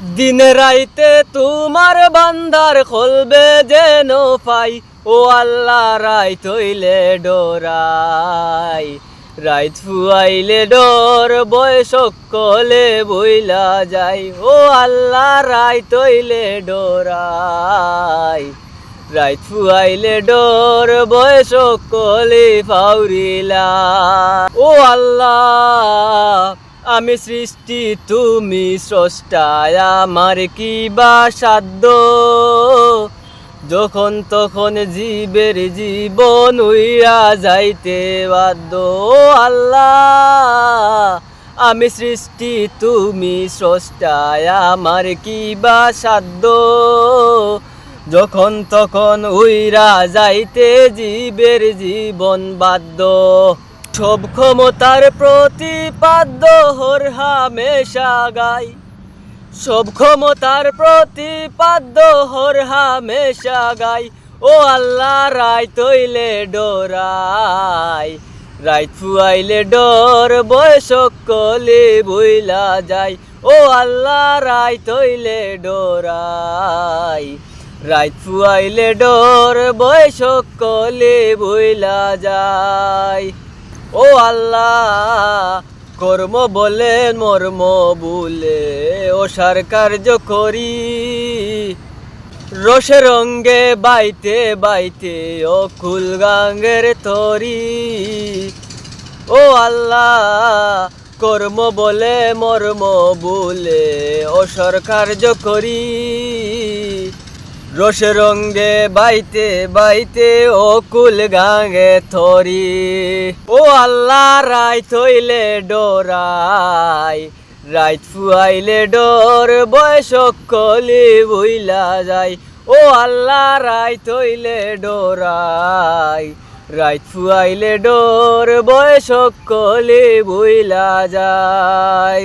দিন রাইতে তোমার বান্দার খলবে যেন পাই ও আল্লাহ, রাইত হইলে ডোরাই। রাইত ফুয়াইলে ডর, বয়স কলে বইলা যাই ও আল্লাহ, রাইত হইলে ডোরাই। রাইত ফুয়াইলে ডর, বয়স কলে ফাউরিলা। ও আল্লাহ আমি সৃষ্টি, তুমি স্রষ্টায় আমার কি বা সাধ্য? যখন তখন জীবের জীবন উইরা যাইতে বাধ্য। আল্লাহ, আমি সৃষ্টি, তুমি স্রষ্টায় আমার কি বা সাধ্য? যখন তখন উইরা যাইতে জীবের জীবন বাধ্য। সব ক্ষমতার প্রতিপাদ্য হর হামেশা গাই। সব ক্ষমতার প্রতিপাদ্য হর হামেশা গাই। ও আল্লাহ, রায় তৈলে ডোরাই। রাইত ফুয়াইলে ডর, বয়স কলে বইলা যায়। ও আল্লাহ, রায় তৈলে ডোরাই। রাইত ফুয়াইলে ডর, বয়স কলে বইলা যায়। ও আল্লাহ, কর্ম বলে, মর্ম বলে, ও সার কার্য করি। রসে রঙ্গে বাইতে বাইতে, ও কুল গাঙ্গের তরি। ও আল্লাহ, কর্ম বলে, মর্ম বলে, ও কার্য করি। রস রঙ্গে বাইতে বাইতে ও কুল গাঙ্গে থরি। ও আল্লাহ রাই থইলে ডোরাই, রাইত ফুয়াইলে ডর, বয়স কলি বইলা যায়। ও আল্লাহ রাই থইলে ডোরাই, রাইত ফুয়াইলে ডর, বয়স কলি বইলা যায়।